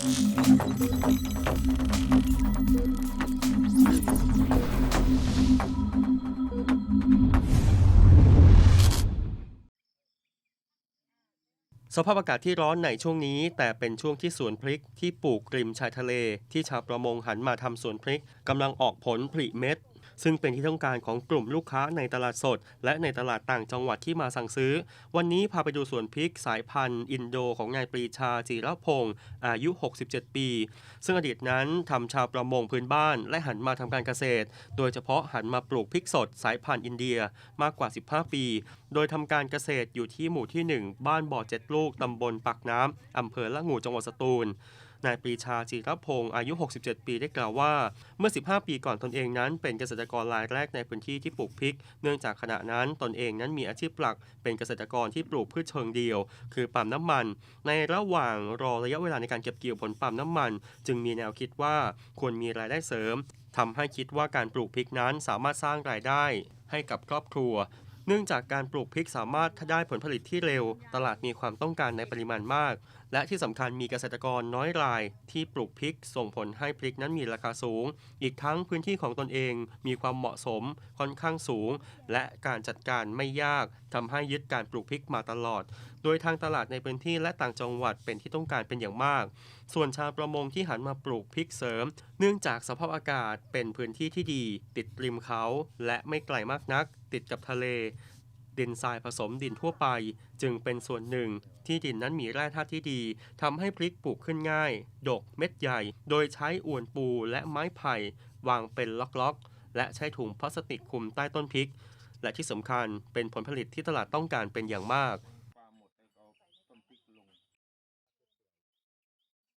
สภาพอากาศที่ร้อนในช่วงนี้ แต่เป็นช่วงที่สวนพริกที่ปลูกริมชายทะเล ที่ชาวประมงหันมาทำสวนพริกกำลังออกผลผลิเม็ด ซึ่งเป็นที่ต้องการของกลุ่มลูกค้าในตลาดสด และในตลาดต่างจังหวัดที่มาสั่งซื้อ วันนี้พาไปดูสวนพริกสายพันธุ์ อินโดของนายปรีชาจีรพงศ์อายุ 67 ปี ซึ่งอดีตนั้นทำชาวประมงพื้นบ้าน และหันมาทำการเกษตร โดยเฉพาะหันมาปลูกพริกสดสายพันธุ์อินเดียมากกว่า 15 ปี โดยทำการเกษตรอยู่ที่หมู่ที่ 1 บ้านบ่อเจ็ดลูกตำบลปักน้ำอำเภอละงูจังหวัดสตูล นายปรีชาจีรพงศ์อายุ 67 ปีได้กล่าวว่า เมื่อ 15 ปีก่อนตนเองนั้น เป็นเกษตรกรรายแรกในพื้นที่ที่ปลูกพริก เนื่องจากขณะนั้นตนเองนั้นมีอาชีพหลัก เป็นเกษตรกรที่ปลูกพืชเชิงเดียว คือปาล์มน้ำมัน ในระหว่างรอระยะเวลาในการเก็บเกี่ยวผลปาล์มน้ำมัน จึงมีแนวคิดว่าควรมีรายได้เสริมทำให้คิดว่าการปลูกพริกนั้นสามารถสร้างรายได้ให้กับครอบครัว เนื่องจากการปลูกพริกสามารถได้ผลผลิตที่เร็ว ตลาดมีความต้องการในปริมาณมาก และที่สำคัญมีเกษตรกรน้อยราย ที่ปลูกพริกส่งผลให้พริกนั้นมีราคาสูง อีกทั้งพื้นที่ของตนเองมีความเหมาะสมค่อนข้างสูง และการจัดการไม่ยากทำให้ยึดการปลูกพริกมาตลอดโดยทางตลาดในพื้นที่และต่างจังหวัดเป็นที่ต้องการเป็นอย่างมาก ส่วนชาวประมงที่หันมาปลูกพริกเสริม เนื่องจากสภาพอากาศเป็นพื้นที่ที่ดี ติดริมเขา และไม่ไกลมากนัก ติดกับทะเล ดินทรายผสมดินทั่วไป จึงเป็นส่วนหนึ่งที่ดินนั้นมีแร่ธาตุที่ดีทำให้พริกปลูกขึ้นง่าย ดกเม็ดใหญ่ โดยใช้อวนปูและไม้ไผ่วางเป็นล็อกๆ และใช้ถุงพลาสติกคลุมใต้ต้นพริก และที่สำคัญเป็นผลผลิตที่ตลาดต้องการเป็นอย่างมาก